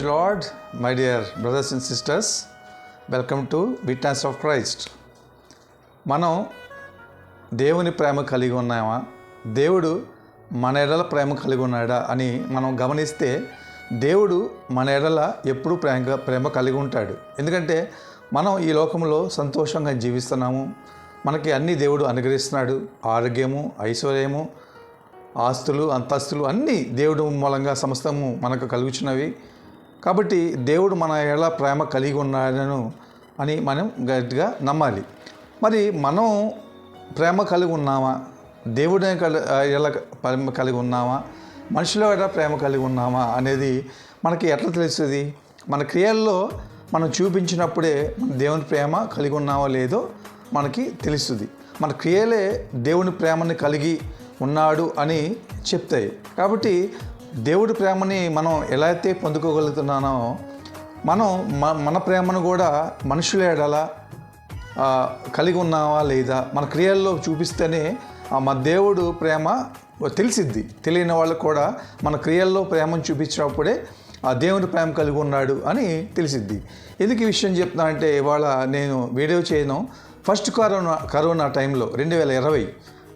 Praise lord my dear brothers and sisters welcome to witness of Christ మనం దేవుని ప్రేమ కలిగి ఉన్నామా? దేవుడు మన ఎడల ప్రేమ కలిగి ఉన్నాడా అని మనం గమనిస్తే దేవుడు మన ఎడల ఎప్పుడూ ప్రేమ ప్రేమ కలిగి ఉంటాడు. ఎందుకంటే మనం ఈ లోకంలో సంతోషంగా జీవిస్తున్నాము. మనకి అన్ని దేవుడు అనుగ్రహిస్తున్నాడు. ఆరోగ్యము ఐశ్వర్యము ఆస్తులు అంతస్తులు అన్నీ దేవుడు మూలంగా సమస్తము మనకు కలుగుచున్నవి. కాబట్టి దేవుడు మన ఎలా ప్రేమ కలిగి ఉన్నాడను అని మనం గట్టిగా నమ్మాలి. మరి మనం ప్రేమ కలిగి ఉన్నామా? దేవుడే కలి ఎలా ప్రేమ కలిగి ఉన్నామా? మనుషుల ఎలా ప్రేమ కలిగి ఉన్నామా అనేది మనకి ఎట్లా తెలుస్తుంది? మన క్రియల్లో మనం చూపించినప్పుడే మన దేవుని ప్రేమ కలిగి ఉన్నామో లేదో మనకి తెలుస్తుంది. మన క్రియలే దేవుని ప్రేమని కలిగి ఉన్నాడు అని చెప్తాయి. కాబట్టి దేవుడి ప్రేమని మనం ఎలా అయితే పొందుకోగలుగుతున్నానో మనం మన ప్రేమను కూడా మనుషుల ఎడల కలిగి ఉన్నావా లేదా మన క్రియల్లో చూపిస్తేనే మా మన దేవుడు ప్రేమ తెలిసిద్ది. తెలియని వాళ్ళకు కూడా మన క్రియల్లో ప్రేమను చూపించినప్పుడే ఆ దేవుని ప్రేమ కలిగి ఉన్నాడు అని తెలిసిద్ది. ఎందుకు ఈ విషయం చెప్తున్నా అంటే ఇవాళ నేను వీడియో చేయను. ఫస్ట్ కరోనా కరోనా టైంలో రెండు వేల ఇరవై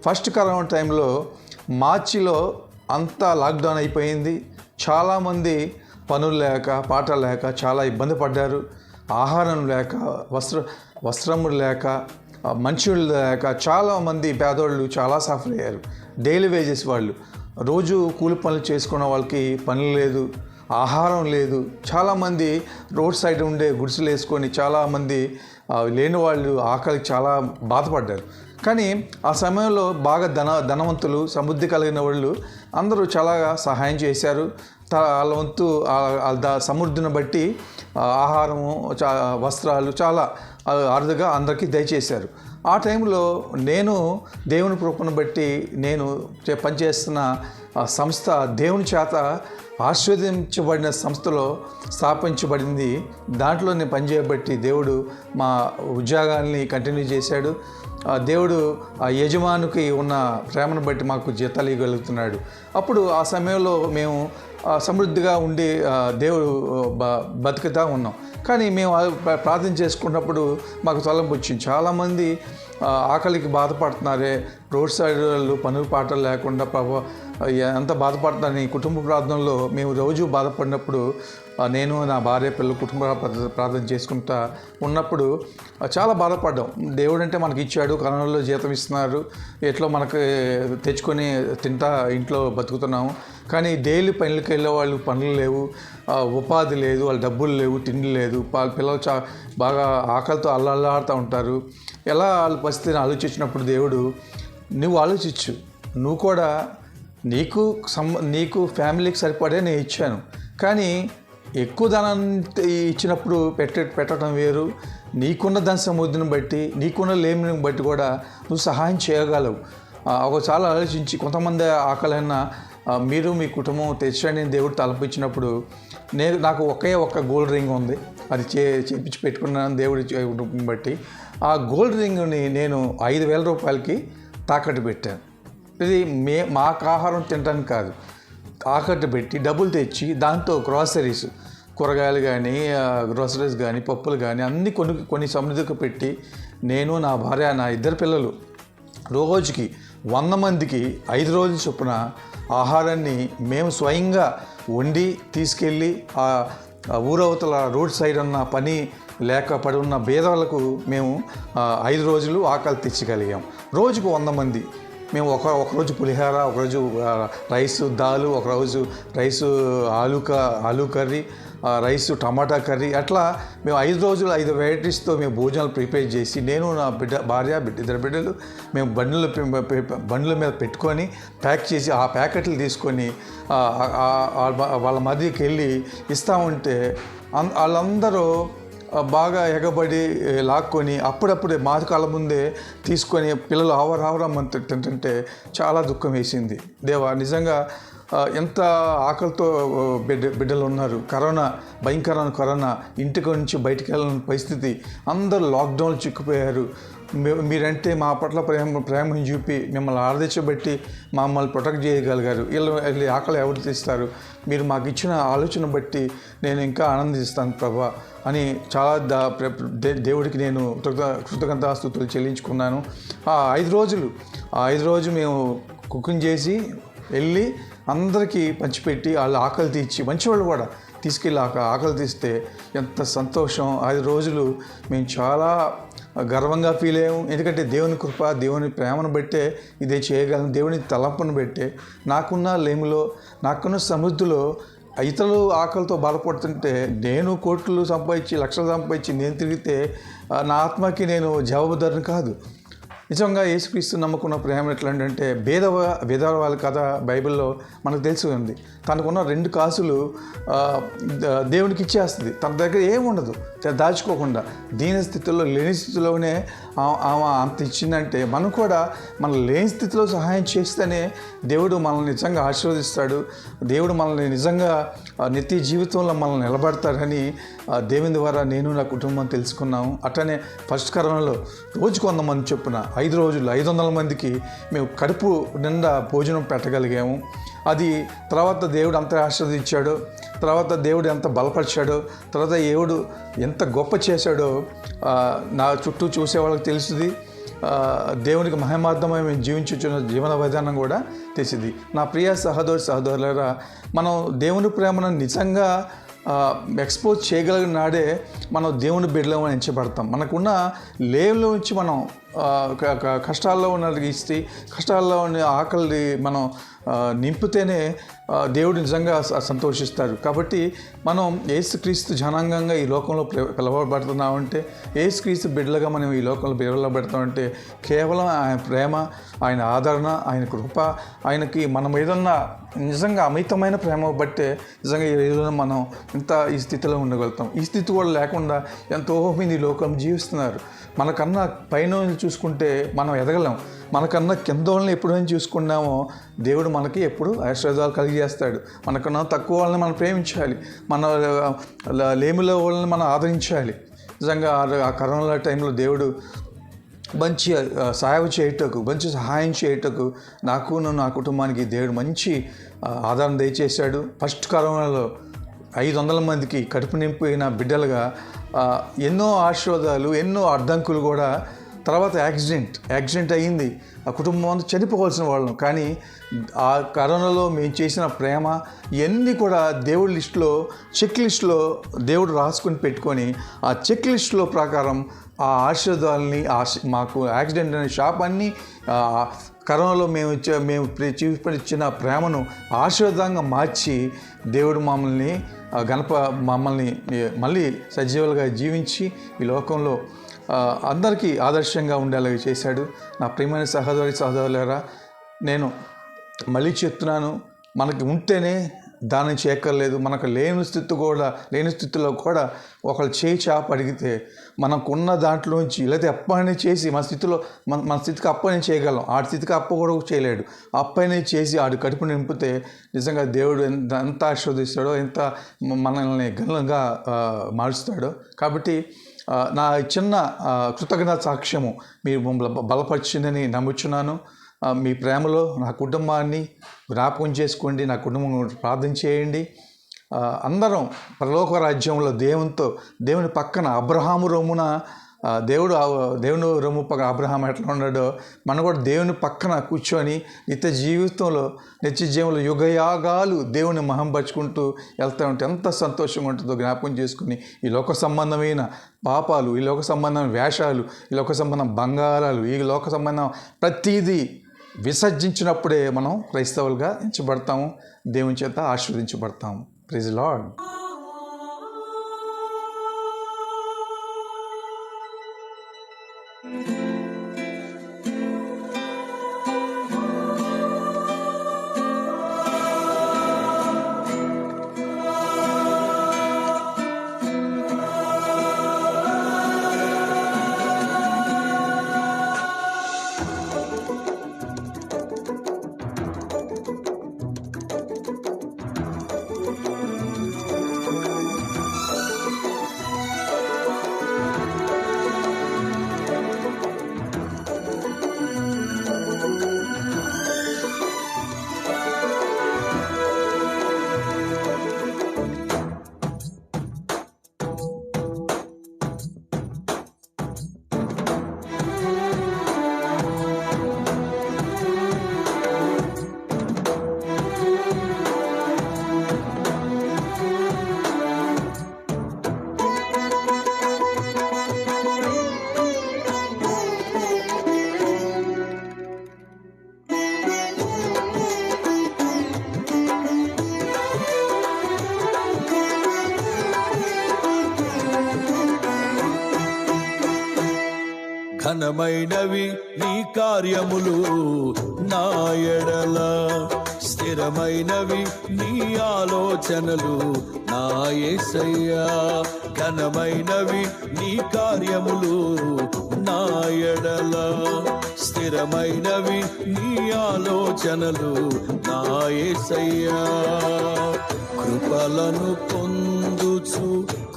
ఫస్ట్ కరోనా టైంలో మార్చిలో అంతా లాక్డౌన్ అయిపోయింది. చాలామంది పనులు లేక పాట లేక చాలా ఇబ్బంది పడ్డారు. ఆహారం లేక వస్త్ర వస్త్రములు లేక మంచులు లేక చాలామంది పేదోళ్ళు చాలా సఫర్ అయ్యారు. డైలీ వేజెస్ వాళ్ళు. రోజు కూలి పనులు చేసుకున్న వాళ్ళకి పని లేదు ఆహారం లేదు. చాలామంది రోడ్ సైడ్ ఉండే గుడిసెలు వేసుకొని చాలామంది లేని వాళ్ళు ఆకలికి చాలా బాధపడ్డారు. కానీ ఆ సమయంలో బాగా ధన ధనవంతులు సమృద్ధి కలిగిన వాళ్ళు అందరూ చాలా సహాయం చేశారు. త- వాళ్ళ వంతు సమృద్ధిని బట్టి ఆహారము చా వస్త్రాలు చాలా అరుదుగా అందరికీ దయచేశారు. ఆ టైంలో నేను దేవుని కృపను బట్టి నేను చే- పనిచేస్తున్న ఆ సంస్థ దేవుని చేత ఆశీర్వదించబడిన సంస్థలో స్థాపించబడింది. దాంట్లో నేను పనిచేయబట్టి దేవుడు మా ఉద్యోగాల్ని కంటిన్యూ చేశాడు. ఆ దేవుడు ఆ యజమానికి ఉన్న ప్రేమను బట్టి మాకు జీతాలు ఇవ్వగలుగుతున్నాడు. అప్పుడు ఆ సమయంలో మేము సమృద్ధిగా ఉండి దేవుడు బ బతుకుతా ఉన్నాం. కానీ మేము ప్రార్థన చేసుకున్నప్పుడు మాకు తొలంపు వచ్చింది. చాలామంది ఆకలికి బాధపడుతున్నారే రోడ్ సైడ్ వాళ్ళు పనులు పాటలు లేకుండా ప్రభా ఎంత బాధపడుతున్నారని కుటుంబ ప్రార్థనలో మేము రోజు బాధపడినప్పుడు నేను నా భార్య పిల్లలు కుటుంబ ప్రార్థన చేసుకుంటా ఉన్నప్పుడు చాలా బాధపడ్డాం. దేవుడు అంటే మనకి ఇచ్చాడు కరోనాలో జీతం ఇస్తున్నారు ఎట్లా మనకి తెచ్చుకొని తింటా ఇంట్లో బతుకుతున్నాము కానీ డైలీ పనులకి వెళ్ళే వాళ్ళు పనులు లేవు ఉపాధి లేదు వాళ్ళ డబ్బులు లేవు తిండి లేదు పిల్లలు చా బాగా ఆకలితో అల్లల్లాడుతూ ఉంటారు. ఎలా వాళ్ళు పరిస్థితిని ఆలోచించినప్పుడు దేవుడు నువ్వు ఆలోచించు. నువ్వు కూడా నీకు సం నీకు ఫ్యామిలీకి సరిపడే నేను ఇచ్చాను. కానీ ఎక్కువ ధనాన్ని ఇచ్చినప్పుడు పెట్ట పెట్టడం వేరు. నీకున్న ధన సమృద్ధిని బట్టి నీకున్న లేమిని బట్టి కూడా నువ్వు సహాయం చేయగలవు. ఒకసారి ఆలోచించి కొంతమంది ఆకలైనా మీరు మీ కుటుంబం తెచ్చండి దేవుడు తలపించినప్పుడు నేను నాకు ఒకే ఒక్క గోల్డ్ రింగ్ ఉంది. అది చే చేపించి పెట్టుకున్నాను దేవుడి కుటుంబం బట్టి. ఆ గోల్డ్ రింగ్ని నేను ఐదు వేల రూపాయలకి తాకట్టు పెట్టాను. ఇది మే మాకు ఆహారం తినడానికి కాదు. తాకట్టు పెట్టి డబ్బులు తెచ్చి దాంతో గ్రాసరీస్ కూరగాయలు కానీ గ్రాసరీస్ కానీ పప్పులు కానీ అన్నీ కొన్ని కొన్ని సమృద్ధికి పెట్టి నేను నా భార్య నా ఇద్దరు పిల్లలు రోజుకి వంద మందికి ఐదు రోజుల చొప్పున ఆహారాన్ని మేము స్వయంగా వండి తీసుకెళ్ళి ఆ ఆ ఊరవతల రోడ్ సైడ్ ఉన్న పని లేక పడి ఉన్న బీదవాళ్ళకు మేము ఐదు రోజులు ఆకలి తెచ్చగలిగాం రోజుకు వంద మంది. మేము ఒక ఒకరోజు పులిహోర ఒకరోజు రైసు రైస్ దాలు ఒకరోజు రైసు ఆలు ఆలు కర్రీ రైస్ టమాటా కర్రీ అట్లా మేము ఐదు రోజులు ఐదు వెరైటీస్తో మేము భోజనాలు ప్రిపేర్ చేసి నేను నా బిడ్డ భార్య బిడ్డ ఇద్దరు బిడ్డలు మేము బండ్లు బండ్ల మీద పెట్టుకొని ప్యాక్ చేసి ఆ ప్యాకెట్లు తీసుకొని వాళ్ళ మధ్యకి వెళ్ళి ఇస్తామంటే అన్- వాళ్ళందరూ బాగా ఎగబడి లాక్కొని అప్పుడప్పుడే మా ముందే తీసుకొని పిల్లలు ఆవరావరమ్మని తింటుంటే చాలా దుఃఖం వేసింది. దేవా నిజంగా ఎంత ఆకలితో బిడ్డ బిడ్డలు ఉన్నారు. కరోనా భయంకరమైన కరోనా. ఇంటికి నుంచి బయటికి వెళ్ళని పరిస్థితి. అందరూ లాక్డౌన్ చిక్కుపోయారు. మీరంటే మా పట్ల ప్రేమ ప్రేమను చూపి మిమ్మల్ని ఆరాధించబట్టి మమ్మల్ని ప్రొటెక్ట్ చేయగలిగారు. వీళ్ళు వీళ్ళు ఆకలి ఎవరు తీస్తారు? మీరు మాకు ఇచ్చిన ఆలోచన బట్టి నేను ఇంకా ఆనందిస్తాను ప్రభా అని చాలా దా దేవుడికి నేను కృత కృతజ్ఞతాస్తుతులు చెల్లించుకున్నాను. ఆ ఐదు రోజులు ఆ ఐదు రోజులు మేము కుకింగ్ చేసి వెళ్ళి అందరికీ పంచిపెట్టి వాళ్ళు ఆకలి తీర్చి మంచివాళ్ళు కూడా తీసుకెళ్ళి ఆకలి తీస్తే ఎంత సంతోషం. ఐదు రోజులు మేము చాలా గర్వంగా ఫీల్ అయ్యాము. ఎందుకంటే దేవుని కృప దేవుని ప్రేమను బట్టే ఇదే చేయగలం దేవుని తలంపును బట్టే. నాకున్న లేములో నాకున్న సమృద్ధిలో ఇతరులు ఆకలితో బాధపడుతుంటే నేను కోట్లు సంపాదించి లక్షలు సంపాదించి నేను తిరిగితే నా ఆత్మకి నేను జవాబుదారిని కాదు. నిజంగా యేసుక్రీస్తు నమ్ముకున్న ప్రేమ ఎట్లాంటంటే భేదవ భేదవాళ్ళ కథ బైబిల్లో మనకు తెలిసి ఉంది. తనకున్న రెండు కాసులు దేవునికి ఇచ్చేస్తుంది. తన దగ్గర ఏముండదు. దాచుకోకుండా. దీని స్థితిలో లేని స్థితిలోనే ఆమె అంత ఇచ్చిందంటే మనం కూడా మన లేని స్థితిలో సహాయం చేస్తేనే దేవుడు మనల్ని నిజంగా ఆశీర్వదిస్తాడు. దేవుడు మనల్ని నిజంగా నిత్య జీవితంలో మనల్ని నిలబడతాడని దేవుని ద్వారా నేను నా కుటుంబం తెలుసుకున్నాము. అట్లనే ఫస్ట్ కరణలో రోజు వంద మంది చొప్పున ఐదు రోజులు ఐదు వందల మందికి మేము కడుపు నిండా భోజనం పెట్టగలిగాము. అది తర్వాత దేవుడు అంత ఆశీర్వదించాడు. తర్వాత దేవుడు ఎంత బలపరిచాడో తర్వాత దేవుడు ఎంత గొప్ప చేశాడో నా చుట్టూ చూసే వాళ్ళకి తెలుస్తుంది. దేవునికి మహిమార్థమై మేము జీవించుచున్న జీవన విధానం కూడా తెలిసింది నా ప్రియ సహోదరు సహోదరులరా మనం దేవుని ప్రేమను నిజంగా ఎక్స్పోజ్ చేయగలిగిన నాడే మనం దేవుని బిడ్డలో ఎంచబడతాం. మనకున్న లేవులో నుంచి మనం కష్టాల్లో ఉన్న ఇస్తే కష్టాల్లో ఉన్న ఆకలి మనం నింపితేనే దేవుడు నిజంగా సంతోషిస్తారు. కాబట్టి మనం ఏసుక్రీస్తు జనాంగంగా ఈ లోకంలో పిలవబడుతున్నామంటే ఏసుక్రీస్తు బిడ్డలుగా మనం ఈ లోకంలో పిలవబడతామంటే కేవలం ఆయన ప్రేమ ఆయన ఆదరణ ఆయన కృప ఆయనకి మనం ఏదన్నా నిజంగా అమితమైన ప్రేమ బట్టే నిజంగా ఈ రోజున మనం ఇంత ఈ స్థితిలో ఉండగలుగుతాం. ఈ స్థితి కూడా లేకుండా ఎంతో మంది లోకం జీవిస్తున్నారు. మనకన్నా పైన చూసుకుంటే మనం ఎదగలేం. మనకన్నా కింద వాళ్ళని ఎప్పుడైనా చూసుకున్నామో దేవుడు మనకి ఎప్పుడు ఆశీర్వాదాలు కలిగజేస్తాడు. మనకన్నా తక్కువ వాళ్ళని మనం ప్రేమించాలి. మన లేమిలో వాళ్ళని మనం ఆదరించాలి. నిజంగా ఆ కరోనా టైంలో దేవుడు మంచి సహాయం చేయటకు మంచి సహాయం చేయటకు నాకు నా కుటుంబానికి దేవుడు మంచి ఆదరణ దయచేశాడు. ఫస్ట్ కరోనాలో ఐదు వందల మందికి కడుపు నింపిన బిడ్డలుగా ఎన్నో ఆశీర్వాదాలు ఎన్నో అడ్డంకులు కూడా తర్వాత యాక్సిడెంట్. యాక్సిడెంట్ అయ్యింది. ఆ కుటుంబం అంతా చనిపోవాల్సిన వాళ్ళం. కానీ ఆ కరోనాలో మేము చేసిన ప్రేమ ఇవన్నీ కూడా దేవుడి లిస్టులో చెక్ లిస్టులో దేవుడు రాసుకొని పెట్టుకొని ఆ చెక్ లిస్టులో ప్రకారం ఆ ఆశీర్వాదాలని ఆ మాకు యాక్సిడెంట్ అనే షాప్ అన్నీ కరోనాలో మేము మేము ప్రే- చూపించిన ప్రేమను ఆశీర్వాదంగా మార్చి దేవుడు మమ్మల్ని గణప మమ్మల్ని మళ్ళీ సజీవులుగా జీవించి ఈ లోకంలో అందరికీ ఆదర్శంగా ఉండేలాగా చేశాడు. నా ప్రియమైన సహోదరి సహోదరులరా నేను మళ్ళీ చెప్తున్నాను మనకి ఉంటేనే దాన్ని చేయక్కర్లేదు మనకు లేని స్థితి కూడా లేని స్థితిలో కూడా ఒకళ్ళు చేయి చాప అడిగితే మనకున్న దాంట్లోంచి లేకపోతే అప్పని చేసి మన స్థితిలో మన మన స్థితికి అప్పని చేయగలం. ఆ స్థితికి అప్ప కూడా చేయలేడు. అప్పనే చేసి ఆడు కడుపు నింపితే నిజంగా దేవుడు ఎంత ఎంత ఆశీర్వదిస్తాడో ఎంత మనల్ని ఘనంగా మారుస్తాడో. కాబట్టి నా చిన్న కృతజ్ఞత సాక్ష్యము మీరు మమ్మల్ని బలపరిచిందని నమ్ముచున్నాను. మీ ప్రేమలో నా కుటుంబాన్ని జ్ఞాపకం చేసుకోండి నా కుటుంబం ప్రార్థన చేయండి. అందరం పరలోక రాజ్యంలో దేవునితో దేవుని పక్కన అబ్రహాము రోమున దేవుడు ఆ- దేవుని రొమ్ము పక్క అబ్రహాం ఎట్లా ఉన్నాడో మనం కూడా దేవుని పక్కన కూర్చొని నిత్య జీవితంలో నిత్య జీవంలో యుగయాగాలు దేవుని మహం మహంపరుచుకుంటూ వెళ్తా ఉంటే ఎంత సంతోషంగా ఉంటుందో జ్ఞాపకం చేసుకుని ఈ లోక సంబంధమైన పాపాలు ఈ లోక సంబంధమైన వేషాలు ఈ లోక సంబంధం బంగారాలు ఈ లోక సంబంధం ప్రతిదీ విసర్జించినప్పుడే మనం క్రైస్తవులుగా ఎంచబడతాము దేవుని చేత ఆశీర్వదించబడతాము. ప్రిజ్ లార్డ్ ఘనమైనవి నీ కార్యములు నా ఎడల. స్థిరమైనవి నీ ఆలోచనలు నా ఏసయ్యా. ఘనమైనవి నీ కార్యములు నా ఎడల. స్థిరమైనవి నీ ఆలోచనలు నా ఏసయ్యా. కృపలను పొందుచు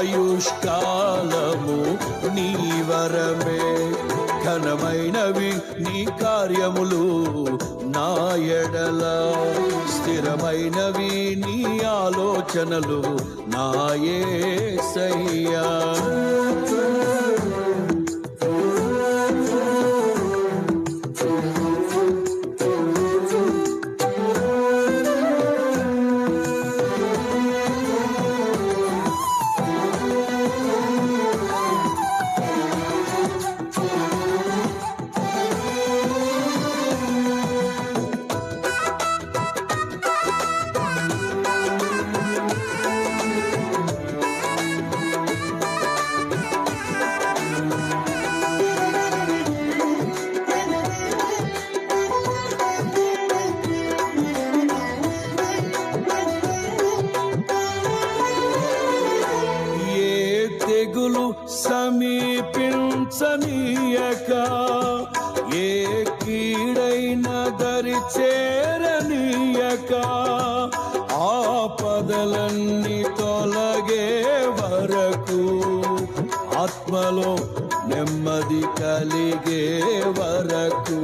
ఆయుష్కాలము నీ వరమే. ఘనమైనవి నీ కార్యములు నా ఎడల. స్థిరమైనవి నీ ఆలోచనలు నాయే సయ్యా బాధలన్నీ తొలగే వరకు ఆత్మలో నెమ్మది కలిగే వరకు.